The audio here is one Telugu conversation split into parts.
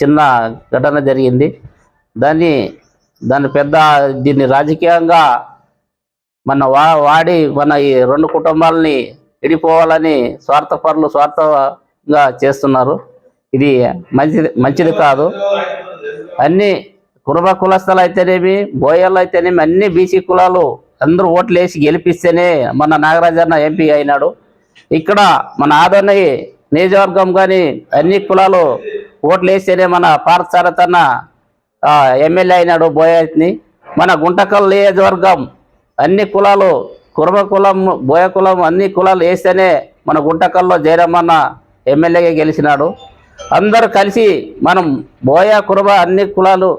చిన్న ఘటన జరిగింది. దాన్ని దాన్ని పెద్ద దీన్ని రాజకీయంగా మన వా వాడి మన ఈ రెండు కుటుంబాలని విడిపోవాలని స్వార్థపరులు స్వార్థంగా చేస్తున్నారు. ఇది మంచిది మంచిది కాదు. అన్ని కుటుంబ కులస్థలు అయితేనేమి బోయలు అయితేనేమి అన్ని బీసీ కులాలు అందరూ ఓట్లు వేసి గెలిపిస్తేనే మన నాగరాజన్న ఎంపీ అయినాడు. ఇక్కడ మన ఆదోని నియోజకవర్గం కానీ అన్ని కులాలు ఓట్లు వేస్తేనే మన పార్థసారథన్న ఎమ్మెల్యే అయినాడు బోయని మన గుంటకల్ నియోజకవర్గం అన్ని కులాలు కుర్మ కులం బోయ కులం అన్ని కులాలు వేస్తేనే మన గుంటకల్లో జయరామన్న ఎమ్మెల్యేగా గెలిచినాడు. అందరూ కలిసి మనం బోయ కుర్మ అన్ని కులాలు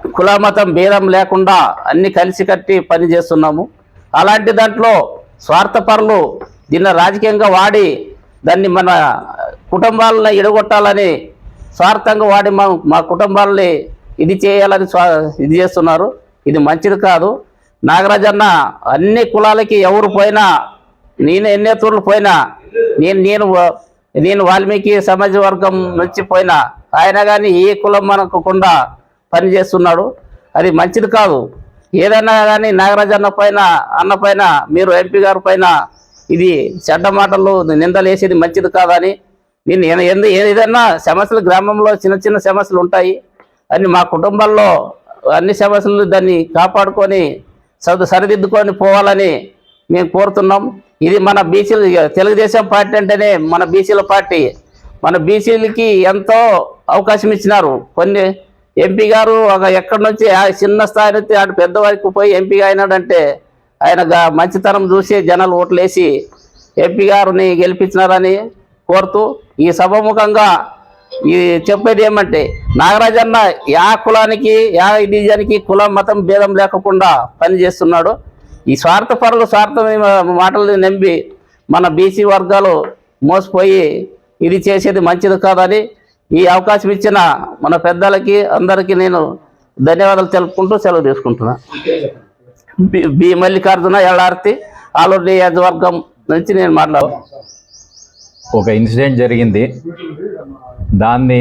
కుల మతం భేదం లేకుండా అన్ని కలిసి కట్టి పని చేస్తున్నాము. అలాంటి దాంట్లో స్వార్థపరులు దీన్ని రాజకీయంగా వాడి దాన్ని మన కుటుంబాలను ఎడగొట్టాలని స్వార్థంగా వాడి మా మా కుటుంబాలని ఇది చేయాలని స్వా ఇది చేస్తున్నారు. ఇది మంచిది కాదు. నాగరాజన్న అన్ని కులాలకి ఎవరు పోయినా నేను ఎన్నేతూర్లు పోయినా నేను నేను నేను వాల్మీకి సమాజ వర్గం నుంచి పోయినా ఆయన కానీ ఏ కులం మనకుండా పని చేస్తున్నాడు అది మంచిది కాదు. ఏదైనా కానీ నాగరాజన్న పైన అన్న పైన మీరు ఎంపీ గారి పైన ఇది చెడ్డ మాటలు నిందలేసేది మంచిది కాదని నేను ఏ- ఎందు ఏదైనా సమస్యలు గ్రామంలో చిన్న చిన్న సమస్యలు ఉంటాయి. అని మా కుటుంబాల్లో అన్ని సమస్యలు దాన్ని కాపాడుకొని సర్దు సరిదిద్దుకొని పోవాలని మేము కోరుతున్నాం. ఇది మన బీసీలు తెలుగుదేశం పార్టీ అంటేనే మన బీసీల పార్టీ. మన బీసీలకి ఎంతో అవకాశం ఇచ్చినారు. కొన్ని ఎంపీ గారు ఒక ఎక్కడి నుంచి ఆ చిన్న స్థాయి నుంచి ఆడు పెద్ద వరకు పోయి ఎంపీగా అయినాడంటే ఆయన మంచితనం చూసి జనాలు ఓట్లేసి ఎంపీ గారిని గెలిపించినారని కోరుతూ ఈ సభముఖంగా ఈ చెప్పేది ఏమంటే నాగరాజన్న యా కులానికి యా డిజానికి కులం మతం భేదం లేకుండా పనిచేస్తున్నాడు. ఈ స్వార్థపరులు స్వార్థమైన మాటలు నమ్మి మన బీసీ వర్గాలు మోసపోయి ఇది చేసేది మంచిది కాదని ఈ అవకాశం ఇచ్చిన మన పెద్దలకి అందరికీ నేను ధన్యవాదాలు తెలుపుకుంటూ సెలవు తీసుకుంటున్నా. బి మల్లికార్జున ఎల్లార్తి ఆలూరు నియోజకవర్గం నుంచి నేను మాట్లాడు ఒక ఇన్సిడెంట్ జరిగింది. దాన్ని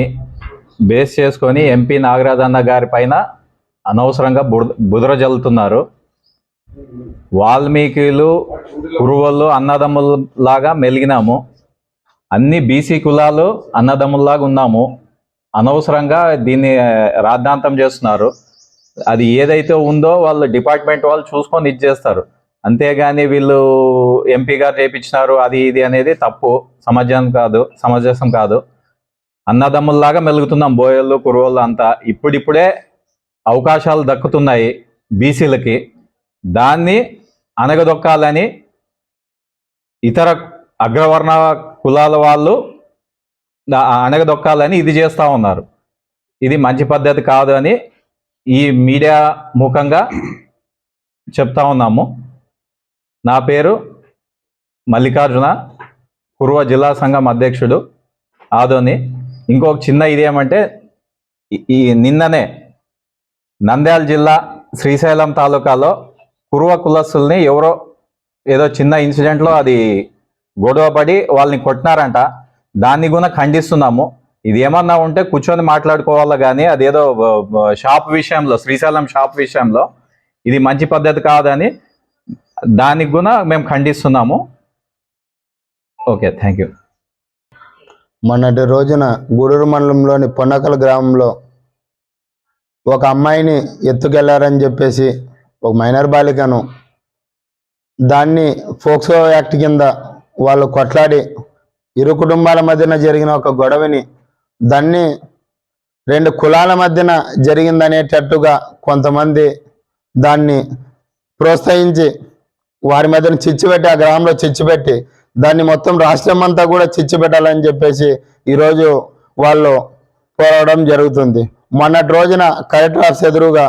బేస్ చేసుకొని ఎంపీ నాగరాజన్న గారి పైన అనవసరంగా బుద బుదర జల్లుతున్నారు. వాల్మీకిలు కురువలు అన్నదమ్ముల్లాగా మెలిగినాము. అన్ని బీసీ కులాలు అన్నదమ్ముల్లాగా ఉన్నాము. అనవసరంగా దీన్ని రాద్ధాంతం చేస్తున్నారు. అది ఏదైతే ఉందో వాళ్ళు డిపార్ట్మెంట్ వాళ్ళు చూసుకొని ఇది చేస్తారు. అంతేగాని వీళ్ళు ఎంపీ గారు చేపించినారు అది ఇది అనేది తప్పు. సమాజం కాదు సమంజసం కాదు. అన్నదమ్ముల్లాగా మెలుగుతున్నాం బోయోళ్ళు కురువలు అంతా. ఇప్పుడిప్పుడే అవకాశాలు దక్కుతున్నాయి బీసీలకి. దాన్ని అనగదొక్కాలని ఇతర అగ్రవర్ణ కులాల వాళ్ళు అనగదొక్కాలని ఇది చేస్తూ ఉన్నారు. ఇది మంచి పద్ధతి కాదు అని ఈ మీడియా ముఖంగా చెప్తా ఉన్నాము. నా పేరు మల్లికార్జున పూర్వ జిల్లా సంఘం అధ్యక్షుడు ఆదోని. ఇంకొక చిన్న ఇదేమంటే ఈ- ఈ నిన్ననే నంద్యాల జిల్లా శ్రీశైలం తాలూకాలో పూర్వ కులస్తుల్ని ఎవరో ఏదో చిన్న ఇన్సిడెంట్లో అది గొడవపడి వాళ్ళని కొట్టినారంట. దాన్ని కూడా ఖండిస్తున్నాము. ఇది ఏమన్నా ఉంటే కూర్చొని మాట్లాడుకోవాలో కానీ అదేదో షాప్ విషయంలో శ్రీశైలం షాప్ విషయంలో ఇది మంచి పద్ధతి కాదని దానికి కూడా మేము ఖండిస్తున్నాము. Okay thank you. మొన్నటి రోజున గూడూరు మండలంలోని పొన్నకల గ్రామంలో ఒక అమ్మాయిని ఎత్తుకెళ్ళారని చెప్పేసి ఒక మైనర్ బాలికను దాన్ని ఫోక్సో యాక్ట్ కింద వాళ్ళు కొట్లాడి ఇరు కుటుంబాల మధ్యన జరిగిన ఒక గొడవని దాన్ని రెండు కులాల మధ్యన జరిగిందనేటట్టుగా కొంతమంది దాన్ని ప్రోత్సహించి వారి మధ్యన చిచ్చు పెట్టి ఆ గ్రామంలో చిచ్చుపెట్టి దాన్ని మొత్తం రాష్ట్రం అంతా కూడా చిచ్చిపెట్టాలని చెప్పేసి ఈరోజు వాళ్ళు పోరాడడం జరుగుతుంది. మొన్నటి రోజున కలెక్టర్ ఆఫీస్ ఎదురుగా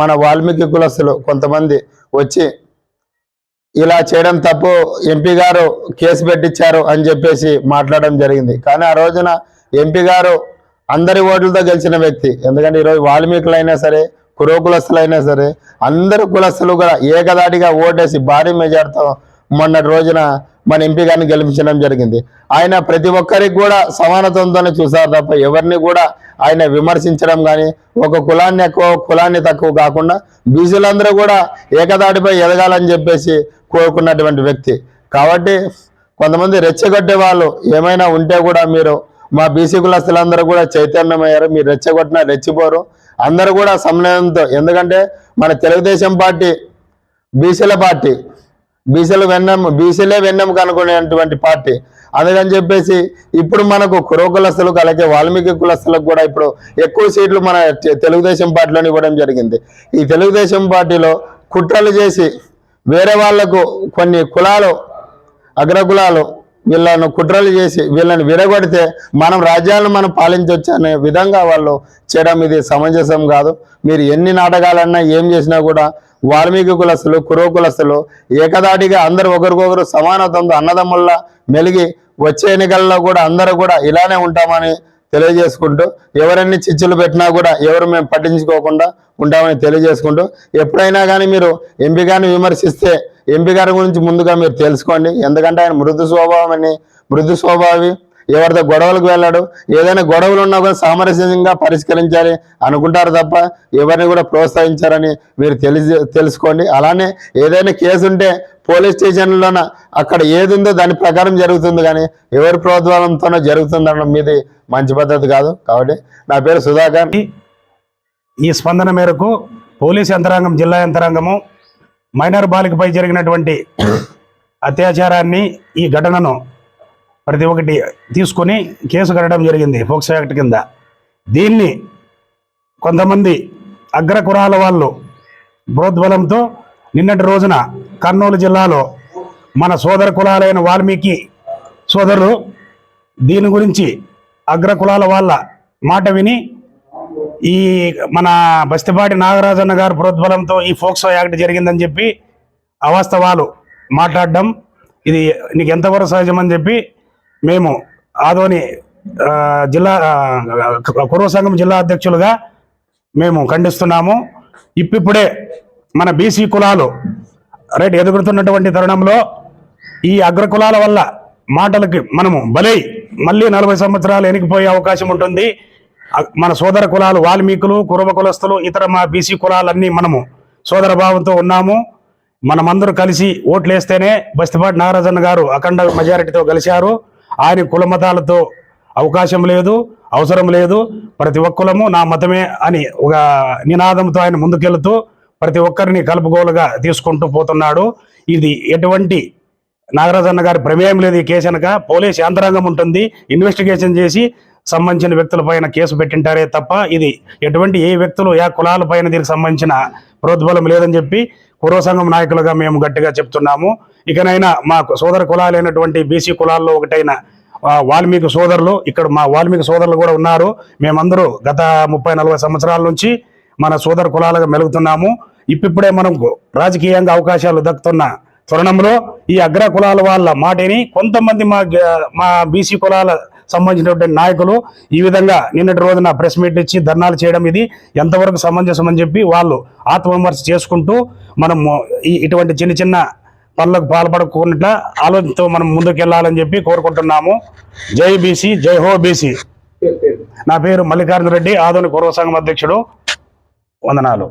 మన వాల్మీకి కులస్తులు కొంతమంది వచ్చి ఇలా చేయడం తప్పు ఎంపీ గారు కేసు పెట్టించారు అని చెప్పేసి మాట్లాడడం జరిగింది. కానీ ఆ రోజున ఎంపీ గారు అందరి ఓట్లతో గెలిచిన వ్యక్తి. ఎందుకంటే ఈరోజు వాల్మీకులైనా సరే కురో కులస్తులైనా సరే అందరు కులస్తులు కూడా ఏకదాటిగా ఓటేసి భారీ మెజార్తో మొన్నటి రోజున మన ఎంపీ గారిని గెలిపించడం జరిగింది. ఆయన ప్రతి ఒక్కరికి కూడా సమానత్వంతోనే చూసారు తప్ప ఎవరిని కూడా ఆయన విమర్శించడం కానీ ఒక కులాన్ని ఎక్కువ కులాన్ని తక్కువ కాకుండా బీసీలందరూ కూడా ఏకదాటిపై ఎదగాలని చెప్పేసి కోరుకున్నటువంటి వ్యక్తి. కాబట్టి కొంతమంది రెచ్చగొట్టే వాళ్ళు ఏమైనా ఉంటే కూడా మీరు మా బీసీ కులస్తులందరూ కూడా చైతన్యమయ్యారు మీరు రెచ్చగొట్టినా రెచ్చిపోరు. అందరూ కూడా సమన్వయంతో ఎందుకంటే మన తెలుగుదేశం పార్టీ బీసీల పార్టీ బీసీలు వెన్నెం బీసీలే వెన్నెం అనుకునేటువంటి పార్టీ. అందుకని చెప్పేసి ఇప్పుడు మనకు కురవ కులస్తులకు అలాగే వాల్మీకి కులస్తులకు కూడా ఇప్పుడు ఎక్కువ సీట్లు మన తెలుగుదేశం పార్టీలోని ఇవ్వడం జరిగింది. ఈ తెలుగుదేశం పార్టీలో కుట్రలు చేసి వేరే వాళ్ళకు కొన్ని కులాలు అగ్రకులాలు వీళ్ళను కుట్రలు చేసి వీళ్ళని విరగొడితే మనం రాజ్యాలను మనం పాలించవచ్చు అనే విధంగా వాళ్ళు చేయడం ఇది సమంజసం కాదు. మీరు ఎన్ని నాటకాలన్నా ఏం చేసినా కూడా వాల్మీకి కులస్తులు కురవ కులస్తులు ఏకదాటిగా అందరు ఒకరికొకరు సమానత్వంతో అన్నదమ్ముల్లా మెలిగి వచ్చే ఎన్నికల్లో కూడా అందరూ కూడా ఇలానే ఉంటామని తెలియజేసుకుంటూ ఎవరన్ని చిచ్చులు పెట్టినా కూడా ఎవరు మేము పట్టించుకోకుండా ఉంటామని తెలియజేసుకుంటూ ఎప్పుడైనా కానీ మీరు ఎంపీ గారిని విమర్శిస్తే ఎంపీ గారి గురించి ముందుగా మీరు తెలుసుకోండి. ఎందుకంటే ఆయన మృదు స్వభావం అని మృదు స్వభావి ఎవరితో గొడవలకు వెళ్ళాడు? ఏదైనా గొడవలు ఉన్నా కూడా సామరస్యంగా పరిష్కరించాలి అనుకుంటారు తప్ప ఎవరిని కూడా ప్రోత్సహించారని మీరు తెలిసి తెలుసుకోండి. అలానే ఏదైనా కేసు ఉంటే పోలీస్ స్టేషన్లోన అక్కడ ఏది ఉందో దాని ప్రకారం జరుగుతుంది కానీ ఎవరి ప్రోద్బలంతోనో జరుగుతుందన్న మీది మంచి పద్ధతి కాదు. కాబట్టి నా పేరు సుధాకర్. ఈ స్పందన మేరకు పోలీస్ యంత్రాంగం జిల్లా యంత్రాంగము మైనర్ బాలికపై జరిగినటువంటి అత్యాచారాన్ని ఈ ఘటనను ప్రతి ఒక్కటి తీసుకొని కేసు కట్టడం జరిగింది ఫోక్సో యాక్ట్ కింద. దీన్ని కొంతమంది అగ్ర కులాల వాళ్ళు ప్రోద్బలంతో నిన్నటి రోజున కర్నూలు జిల్లాలో మన సోదర కులాలైన వాల్మీకి సోదరులు దీని గురించి అగ్ర కులాల వాళ్ళ మాట విని ఈ మన బస్తిపాటి నాగరాజన్న గారు ప్రోద్బలంతో ఈ ఫోక్సో యాక్ట్ జరిగిందని చెప్పి అవాస్తవాలు మాట్లాడడం ఇది నీకు ఎంతవరకు సహజమని చెప్పి మేము ఆదోని జిల్లా ఆ, సంఘం జిల్లా అధ్యక్షులుగా మేము ఖండిస్తున్నాము. ఇప్పుడే మన బీసీ కులాలు రైట్ ఎదుగుతున్నటువంటి తరుణంలో ఈ అగ్ర కులాల వల్ల మాటలకి మనము బలై మళ్ళీ నలభై సంవత్సరాలు వెనక్కిపోయే అవకాశం ఉంటుంది. మన సోదర కులాలు వాల్మీకులు కురువ కులస్తులు ఇతర మా బీసీ కులాలన్నీ మనము సోదర భావంతో ఉన్నాము. మనమందరూ కలిసి ఓట్లు వేస్తేనే బస్తిపాటి నాగరాజన్న గారు అఖండ మెజారిటీతో గెలిచారు. ఆయన కుల మతాలతో అవకాశం లేదు అవసరం లేదు. ప్రతి ఒక్కరము నా మతమే అని ఒక నినాదంతో ఆయన ముందుకెళ్తూ ప్రతి ఒక్కరిని కలుపుగోలుగా తీసుకుంటూ పోతున్నాడు. ఇది ఎటువంటి నాగరాజన్న గారి ప్రమేయం లేదు ఈ కేసు అనక పోలీస్ యంత్రాంగం ఉంటుంది. ఇన్వెస్టిగేషన్ చేసి సంబంధించిన వ్యక్తుల పైన కేసు పెట్టింటారే తప్ప ఇది ఎటువంటి ఏ వ్యక్తులు ఏ కులాల పైన దీనికి సంబంధించిన ప్రోద్బలం లేదని చెప్పి కురవ సంఘం నాయకులుగా మేము గట్టిగా చెప్తున్నాము. ఇకనైనా మా సోదర కులాలైనటువంటి బీసీ కులాల్లో ఒకటైన వాల్మీకి సోదరులు ఇక్కడ మా వాల్మీకి సోదరులు కూడా ఉన్నారు. మేమందరూ గత ముప్పై నలభై సంవత్సరాల నుంచి మన సోదర కులాలుగా మెలుగుతున్నాము. ఇప్పుడే మనకు రాజకీయంగా అవకాశాలు దక్కుతున్న తరుణంలో ఈ అగ్ర కులాల వాళ్ళ మాటని కొంతమంది మా మా బీసీ కులాల సంబంధించినటువంటి నాయకులు ఈ విధంగా నిన్నటి రోజున ప్రెస్ మీట్ ఇచ్చి ధర్నాలు చేయడం ఇది ఎంతవరకు సమంజసం అని చెప్పి వాళ్ళు ఆత్మవిమర్శ చేసుకుంటూ మనం ఇటువంటి చిన్న చిన్న పనులకు పాల్పడకుండా ఆలోచనతో మనం ముందుకెళ్ళాలని చెప్పి కోరుకుంటున్నాము. జై బీసీ జై హో బీసీ. నా పేరు మల్లికార్జున రెడ్డి ఆధునిక పూర్వ సంఘం అధ్యక్షుడు. వందనాలు.